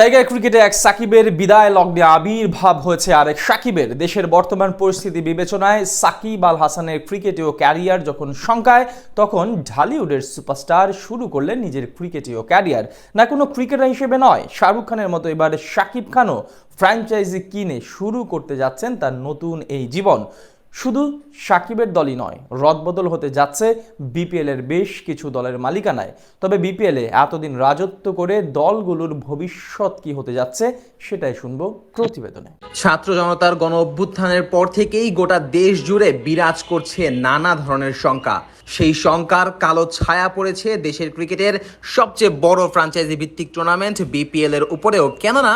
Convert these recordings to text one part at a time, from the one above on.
Tiger ক্রিকেটে এক সাকিবের বিদায় লগ্নে আবির্ভাব হয়েছে আরেক সাকিবের। দেশের বর্তমান পরিস্থিতি বিবেচনায় সাকিব আল হাসানের ক্রিকেটীয় ক্যারিয়ার যখন শঙ্কায়, তখন ঢালিউডের সুপারস্টার শুরু করলেন নিজের ক্রিকেটীয় ক্যারিয়ার। না, কোনো ক্রিকেটার হিসেবে নয়। শাহরুখ খানের মতো এবার সাকিব খানও ফ্র্যাঞ্চাইজি কিনে শুরু করতে যাচ্ছেন তার নতুন এই জীবন। শুধু সাকিবের দলই নয়, রদবদল হতে যাচ্ছে বিপিএল এর বেশ কিছু দলের মালিকানায়। তবে বিপিএল এতদিন রাজত্ব করে দলগুলোর ভবিষ্যৎ কি হতে যাচ্ছে সেটাই শুনব প্রতিবেদনে। ছাত্র জনতার গণ অভ্যুত্থানের পর থেকেই গোটা দেশ জুড়ে বিরাজ করছে নানা ধরনের শঙ্কা। সেই শঙ্কার কালো ছায়া পড়েছে দেশের ক্রিকেটের সবচেয়ে বড় ফ্রাঞ্চাইজি ভিত্তিক টুর্নামেন্ট বিপিএল এর উপরেও। কেননা,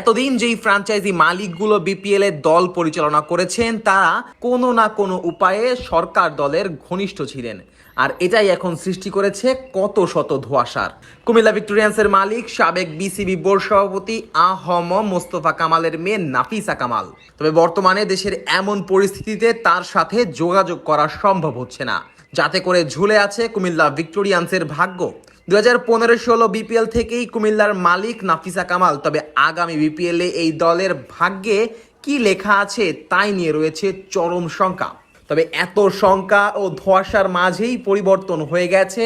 এতদিন যেই ফ্রাঞ্চাইজি মালিকগুলো বিপিএল এর দল পরিচালনা করেছেন, তারা কোনো না কোনো উপায়ে সরকার দলের ঘনিষ্ঠ ছিলেন। আর এটাই এখন সৃষ্টি করেছে কত শত ধোঁয়াশার। কুমিল্লা ভিক্টোরিয়ান্সের মালিক, সাবেক বিসিবি বোর্ড সভাপতি আহম মোস্তফা কামালের মেয়ে নাফিসা কামাল। তবে বর্তমানে দেশের এমন পরিস্থিতিতে তার সাথে যোগাযোগ করা সম্ভব হচ্ছে না। যাতে করে ঝুলে আছে কুমিল্লা ভিক্টোরিয়ান্সের ভাগ্য। দু হাজার পনেরো ষোলো বিপিএল থেকেই কুমিল্লার মালিক নাফিসা কামাল, তবে আগামী বিপিএলে এই দলের ভাগ্যে কি লেখা আছে তাই নিয়ে রয়েছে চরম শঙ্কা। তবে এত শঙ্কা ও ধোয়াশার মাঝেই পরিবর্তন হয়ে গেছে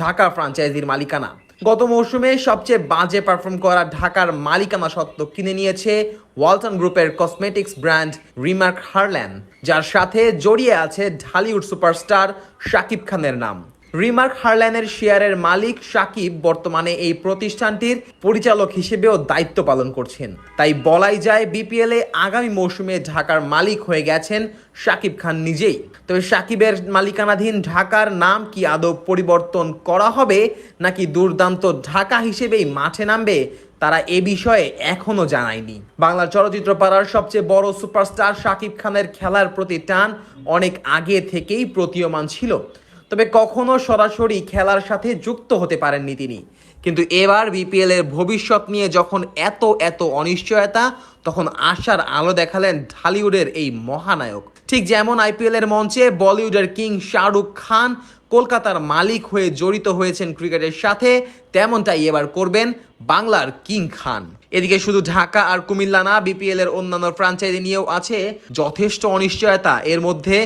ঢাকা ফ্রাঞ্চাইজির মালিকানা। গত মৌসুমে সবচেয়ে বাজে পারফর্ম করা ঢাকার মালিকানা সত্ত্ব কিনে নিয়েছে ওয়ালটন গ্রুপের কসমেটিক্স ব্র্যান্ড রিমার্ক হারল্যান্ড, যার সাথে জড়িয়ে আছে ঢালিউড সুপারস্টার শাকিব খানের নাম। রিমার্ক হারল্যানের শেয়ারের মালিক সাকিব বর্তমানে এই প্রতিষ্ঠানটির পরিচালক হিসেবেও দায়িত্ব পালন করছেন। তাই বলাই যায়, বিপিএল আগামী মৌসুমে ঢাকার মালিক হয়ে গেছেন সাকিব খান নিজেই। তবে সাকিবের মালিকানাধীন ঢাকার নাম কি আদৌ পরিবর্তন করা হবে নাকি দুর্দান্ত ঢাকা হিসেবেই মাঠে নামবে, তারা এ বিষয়ে এখনও জানায়নি। বাংলার চলচ্চিত্র পাড়ার সবচেয়ে বড় সুপারস্টার শাকিব খানের খেলার প্রতি টান অনেক আগে থেকেই প্রতীয়মান ছিল। তবে কখনো সরাসরি খেলার সাথে যুক্ত হতে পারেননি তিনি। কিন্তু এবার বিপিএল এর ভবিষ্যৎ নিয়ে যখন এত এত অনিশ্চয়তা, তখন আশার আলো দেখালেন ঢালিউডের এই মহানায়ক। ঠিক যেমন আইপিএল এর মঞ্চে বলিউডের কিং শাহরুখ খান কলকাতার মালিক হয়ে জড়িত হয়েছেন ক্রিকেটের সাথে তেমনটাই এবার করবেন বাংলার কিং খান। এদিকে শুধু ঢাকা আর কুমিল্লা না বিপিএল এর অন্যান্য ফ্রাঞ্চাইজি নিয়েও আছে যথেষ্ট অনিশ্চয়তা। এর মধ্যে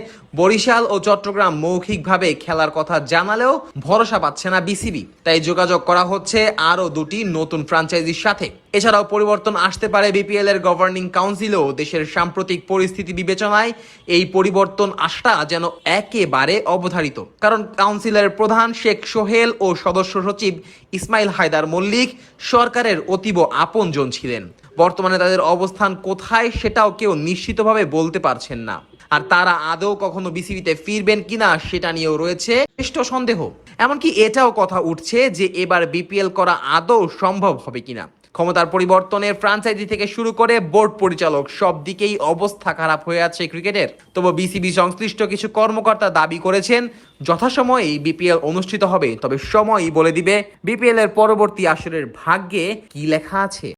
বরিশাল ও চট্টগ্রাম মৌখিকভাবে খেলার কথা জানালেও ভরসা পাচ্ছে না বিসিবি তাই যোগাযোগ করা হচ্ছে আরও দুটি নতুন ফ্রাঞ্চাইজির সাথে। এছাড়াও পরিবর্তন আসতে পারে বিপিএল এর গভর্নিং কাউন্সিলও দেশের সাম্প্রতিক পরিস্থিতি বিবেচনায়। এই পরিবর্তন আসাটা যেন একেবারে অবধারিত। কারণ কাউন্সিলের প্রধান শেখ সোহেল ও সদস্য সচিব ইসমাইল হায়দার মল্লিক সরকারের অতীব আপনজন ছিলেন। বর্তমানে তাদের অবস্থান কোথায় সেটাও কেউ নিশ্চিতভাবে বলতে পারছেন না। আর তারা আদৌ কখনো বিসিবিতে ফিরবেন কিনা সেটা নিয়েও রয়েছে শ্রেষ্ঠ সন্দেহ। এমনকি এটাও কথা উঠছে যে এবার বিপিএল করা আদৌ সম্ভব হবে কিনা। ক্ষমতার পরিবর্তনের ফ্রাঞ্চাইজি থেকে শুরু করে বোর্ড পরিচালক সব দিকেই অবস্থা খারাপ হয়ে আছে ক্রিকেটের তবে বিসিবি সংশ্লিষ্ট কিছু কর্মকর্তা দাবি করেছেন, যথাসময়েই বিপিএল অনুষ্ঠিত হবে, তবে সময়ই বলে দিবে বিপিএল এর পরবর্তী আসরের ভাগ্যে কি লেখা আছে।